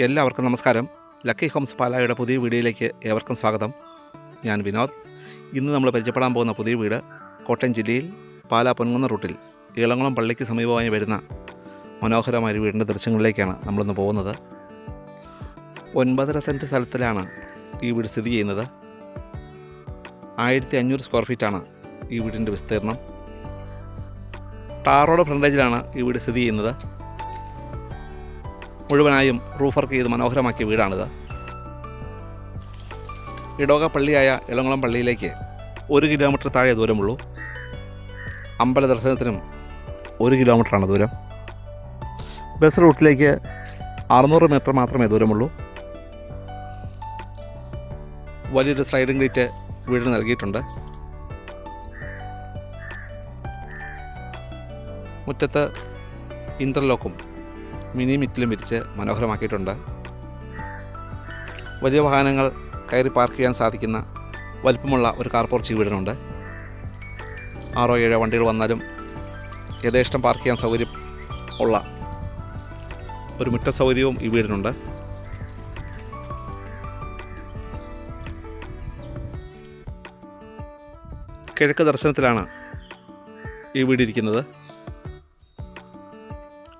എല്ലാവർക്കും നമസ്കാരം. Lucky Holmes പാലായുടെ പുതിയ വീഡിയോയിലേക്ക് ഏവർക്കും സ്വാഗതം. ഞാൻ വിനോദ്. ഇന്ന് നമ്മൾ പരിചയപ്പെടാൻ പോകുന്ന പുതിയ വീട് കോട്ടയം ജില്ലയിൽ പാലാ പൊൻകുന്ന റൂട്ടിൽ ഇളംകുളം പള്ളിക്ക് സമീപമായി വരുന്ന മനോഹരമായ ഒരു വീടിന്റെ ദൃശ്യങ്ങളിലേക്കാണ് നമ്മളിന്ന് പോകുന്നത്. ഒൻപതര സെന്റ് സ്ഥലത്തിലാണ് ഈ വീട് സ്ഥിതി ചെയ്യുന്നത്. ആയിരത്തി അഞ്ഞൂറ് സ്ക്വയർ ഫീറ്റാണ് ഈ വീടിന്റെ വിസ്തീർണം ടാറോഡ് ഫ്രണ്ടേജിലാണ് ഈ വീട് സ്ഥിതി ചെയ്യുന്നത്. മുഴുവനായും റൂഫ് വർക്ക് ചെയ്ത് മനോഹരമാക്കിയ വീടാണിത്. ഇടോക പള്ളിയായ ഇളങ്കുളം പള്ളിയിലേക്ക് ഒരു കിലോമീറ്റർ താഴെ ദൂരമുള്ളൂ. അമ്പല ദർശനത്തിനും ഒരു കിലോമീറ്ററാണ് ദൂരം. ബസ് റൂട്ടിലേക്ക് അറുന്നൂറ് മീറ്റർ മാത്രമേ ദൂരമുള്ളൂ. വലിയൊരു സ്ലൈഡിംഗ് ഗേറ്റ് വീടിന് നൽകിയിട്ടുണ്ട്. മുറ്റത്ത് ഇന്റർലോക്കും മിനി മിറ്റിലും വിരിച്ച് മനോഹരമാക്കിയിട്ടുണ്ട്. വലിയ വാഹനങ്ങൾ കയറി പാർക്ക് ചെയ്യാൻ സാധിക്കുന്ന വലിപ്പമുള്ള ഒരു കാർ പോർച്ച് ഈ വീടിനുണ്ട്. ആറോ ഏഴോ വണ്ടികൾ വന്നാലും യഥേഷ്ടം പാർക്ക് ചെയ്യാൻ സൗകര്യം ഉള്ള ഒരു മുറ്റ സൗകര്യവും ഈ വീടിനുണ്ട്. കിഴക്ക് ദർശനത്തിലാണ് ഈ വീടിരിക്കുന്നത്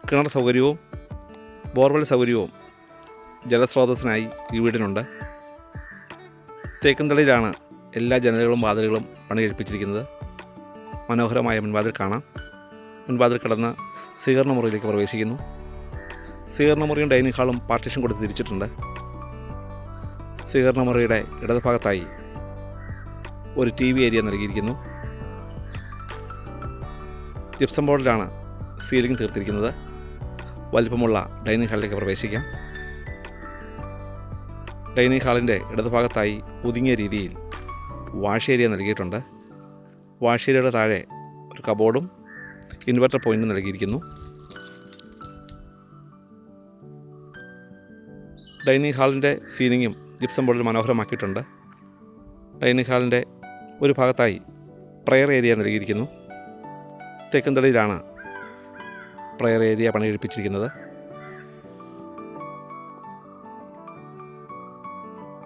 കിണർ സൗകര്യവും ബോർവെൽ സൗകര്യവും ജലസ്രോതസ്സിനായി ഈ വീടിനുണ്ട്. തേക്കുംതളിയിലാണ് എല്ലാ ജനലുകളും വാതിലുകളും പണികഴിപ്പിച്ചിരിക്കുന്നത്. മനോഹരമായ മുൻവാതിൽ കാണാം. മുൻവാതിൽ കടന്ന് സ്വീകരണ മുറിയിലേക്ക് പ്രവേശിക്കുന്നു. സ്വീകരണ മുറിയും ഡൈനിങ് ഹാളും പാർട്ടീഷൻ കൊടുത്ത് തിരിച്ചിട്ടുണ്ട്. സ്വീകരണ മുറിയുടെ ഇടതുഭാഗത്തായി ഒരു ടി വി ഏരിയ നൽകിയിരിക്കുന്നു. ജിപ്സം ബോർഡിലാണ് സീലിംഗ് തീർത്തിരിക്കുന്നത്. വലിപ്പമുള്ള ഡൈനിങ് ഹാളിലേക്ക് പ്രവേശിക്കാം. ഡൈനിങ് ഹാളിന്റെ ഇടതുഭാഗത്തായി ഒതുങ്ങിയ രീതിയിൽ വാഷ് ഏരിയ നൽകിയിട്ടുണ്ട്. വാഷ് ഏരിയയുടെ താഴെ ഒരു കബോർഡും ഇൻവെർട്ടർ പോയിന്റും നൽകിയിരിക്കുന്നു. ഡൈനിങ് ഹാളിന്റെ സീലിങ്ങും ജിപ്സം ബോർഡിൽ മനോഹരമാക്കിയിട്ടുണ്ട്. ഡൈനിങ് ഹാളിന്റെ ഒരു ഭാഗത്തായി പ്രയർ ഏരിയ നൽകിയിരിക്കുന്നു. തെക്കുംതളിയിലാണ് പ്രയർ ഏരിയ പണികഴിപ്പിച്ചിരിക്കുന്നത്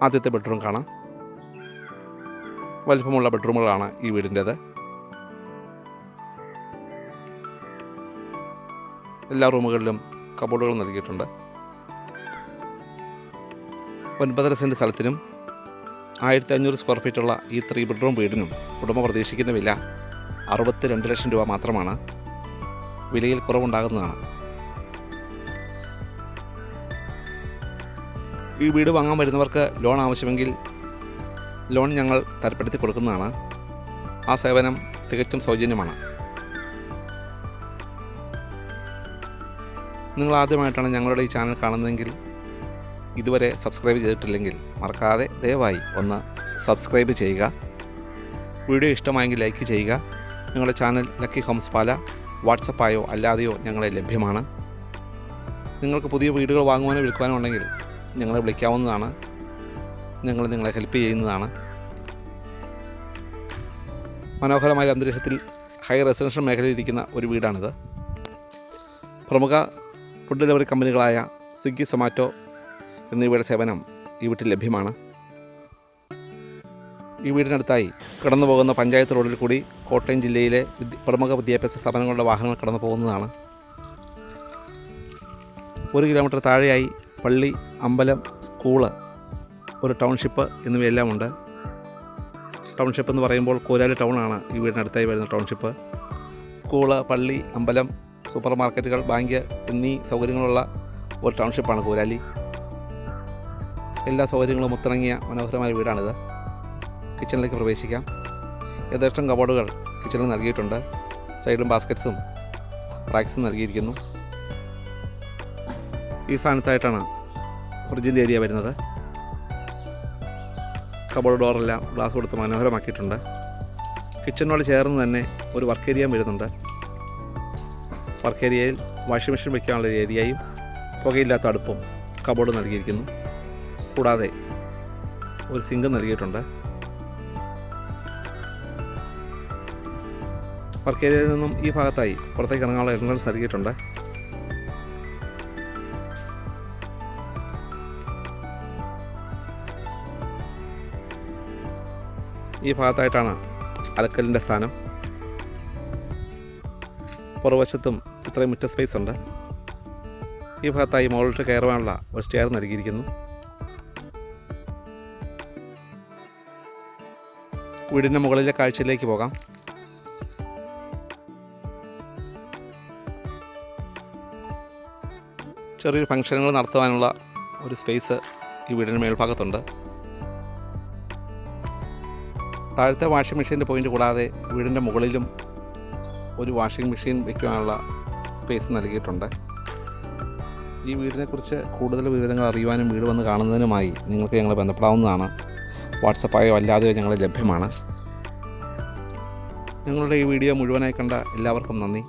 ആദ്യത്തെ ബെഡ്റൂം കാണാം. വലിപ്പമുള്ള ബെഡ്റൂമുകളാണ് ഈ വീടിന്റേത്. എല്ലാ റൂമുകളിലും കബോർഡുകൾ നൽകിയിട്ടുണ്ട്. ഒൻപതര സെന്റ് സ്ഥലത്തിനും ആയിരത്തി അഞ്ഞൂറ് സ്ക്വയർ ഫീറ്റുള്ള ഈ ത്രീ ബെഡ്റൂം വീടിനും ഉടമ പ്രതീക്ഷിക്കുന്ന വില അറുപത്തി രണ്ട് ലക്ഷം രൂപ മാത്രമാണ്. വിലയിൽ കുറവുണ്ടാകുന്നതാണ്. ഈ വീട് വാങ്ങാൻ വരുന്നവർക്ക് ലോൺ ആവശ്യമെങ്കിൽ ലോൺ ഞങ്ങൾ തരപ്പെടുത്തി കൊടുക്കുന്നതാണ്. ആ സേവനം തികച്ചും സൗജന്യമാണ്. നിങ്ങൾ ആദ്യമായിട്ടാണ് ഞങ്ങളുടെ ഈ ചാനൽ കാണുന്നതെങ്കിൽ ഇതുവരെ സബ്സ്ക്രൈബ് ചെയ്തിട്ടില്ലെങ്കിൽ മറക്കാതെ ദയവായി ഒന്ന് സബ്സ്ക്രൈബ് ചെയ്യുക. വീഡിയോ ഇഷ്ടമായെങ്കിൽ ലൈക്ക് ചെയ്യുക. ഞങ്ങളുടെ ചാനൽ ലക്കി ഹോംസ് പാല. വാട്സപ്പായോ അല്ലാതെയോ ഞങ്ങളെ ലഭ്യമാണ്. നിങ്ങൾക്ക് പുതിയ വീടുകൾ വാങ്ങുവാനോ വിൽക്കുവാനോ ഉണ്ടെങ്കിൽ ഞങ്ങളെ വിളിക്കാവുന്നതാണ്. ഞങ്ങൾ നിങ്ങളെ ഹെൽപ്പ് ചെയ്യുന്നതാണ്. മനോഹരമായ അന്തരീക്ഷത്തിൽ ഹൈ റെസിഡൻഷ്യൽ മേഖലയിൽ ഇരിക്കുന്ന ഒരു വീടാണിത്. പ്രമുഖ ഫുഡ് ഡെലിവറി കമ്പനികളായ സ്വിഗ്ഗി സൊമാറ്റോ എന്നിവയുടെ സേവനം ഈ വീട്ടിൽ ലഭ്യമാണ്. ഈ വീടിനടുത്തായി കടന്നു പോകുന്ന പഞ്ചായത്ത് റോഡിൽ കൂടി കോട്ടയം ജില്ലയിലെ പ്രമുഖ വിദ്യാഭ്യാസ സ്ഥാപനങ്ങളുടെ വാഹനങ്ങൾ കടന്നു പോകുന്നതാണ് ഒരു കിലോമീറ്റർ താഴെയായി പള്ളി അമ്പലം സ്കൂൾ ഒരു ടൗൺഷിപ്പ് എന്നിവയെല്ലാം ഉണ്ട് ടൗൺഷിപ്പ് എന്ന് പറയുമ്പോൾ കോരാലി ടൗണാണ് ഈ വീടിനടുത്തായി വരുന്ന ടൗൺഷിപ്പ്. സ്കൂൾ പള്ളി അമ്പലം സൂപ്പർ മാർക്കറ്റുകൾ ബാങ്ക് എന്നീ സൗകര്യങ്ങളുള്ള ഒരു ടൗൺഷിപ്പാണ് കോരാലി എല്ലാ സൗകര്യങ്ങളും ഒത്തിണങ്ങിയ മനോഹരമായ വീടാണിത്. കിച്ചണിലേക്ക് പ്രവേശിക്കാം. യഥേഷ്ടം കബോർഡുകൾ കിച്ചണിൽ നൽകിയിട്ടുണ്ട്. സൈഡും ബാസ്ക്കറ്റ്സും റാക്സും നൽകിയിരിക്കുന്നു. ഈ സ്ഥാനത്തായിട്ടാണ് ഫ്രിഡ്ജിന്റെ ഏരിയ വരുന്നത്. കബോർഡ് ഡോറെല്ലാം ഗ്ലാസ് കൊടുത്ത് മനോഹരമാക്കിയിട്ടുണ്ട്. കിച്ചണിനോട് ചേർന്ന് തന്നെ ഒരു വർക്ക് ഏരിയയും വരുന്നുണ്ട്. വർക്ക് ഏരിയയിൽ വാഷിംഗ് മെഷീൻ വയ്ക്കാനുള്ള ഏരിയയും പുകയില്ലാത്ത അടുപ്പും കബോർഡ് നൽകിയിരിക്കുന്നു. കൂടാതെ ഒരു സിങ്ക് നൽകിയിട്ടുണ്ട്. വർക്ക് ഏരിയയിൽ നിന്നും ഈ ഭാഗത്തായി പുറത്തേക്ക് ഇറങ്ങാനുള്ള എൻട്രൻസ് നൽകിയിട്ടുണ്ട് ഈ ഭാഗത്തായിട്ടാണ് അലക്കലിന്റെ സ്ഥാനം. പുറവശത്തും ഇത്രയും മുറ്റ സ്പേസ് ഉണ്ട്. ഈ ഭാഗത്തായി മോളിട്ട് കയറുവാനുള്ള ഒരു സ്റ്റെയർ നൽകിയിരിക്കുന്നു. വീടിന്റെ മുകളിലെ കാഴ്ചയിലേക്ക് പോകാം. ചെറിയൊരു ഫംഗ്ഷനുകൾ നടത്തുവാനുള്ള ഒരു സ്പേസ് ഈ വീടിന്റെ മേൽഭാഗത്തുണ്ട്. താഴത്തെ വാഷിംഗ് മെഷീന്റെ പോയിന്റ് കൂടാതെ വീടിന്റെ മുകളിലും ഒരു വാഷിംഗ് മെഷീൻ വയ്ക്കുവാനുള്ള സ്പേസ് നൽകിയിട്ടുണ്ട്. ഈ വീടിനെക്കുറിച്ച് കൂടുതൽ വിവരങ്ങൾ അറിയുവാനും വീട് വന്ന് കാണുന്നതിനുമായി നിങ്ങൾക്ക് ഞങ്ങളെ ബന്ധപ്പെടാവുന്നതാണ്. വാട്സപ്പായോ അല്ലാതെയോ ഞങ്ങൾ ലഭ്യമാണ്. ഞങ്ങളുടെ ഈ വീഡിയോ മുഴുവനായി കണ്ട എല്ലാവർക്കും നന്ദി.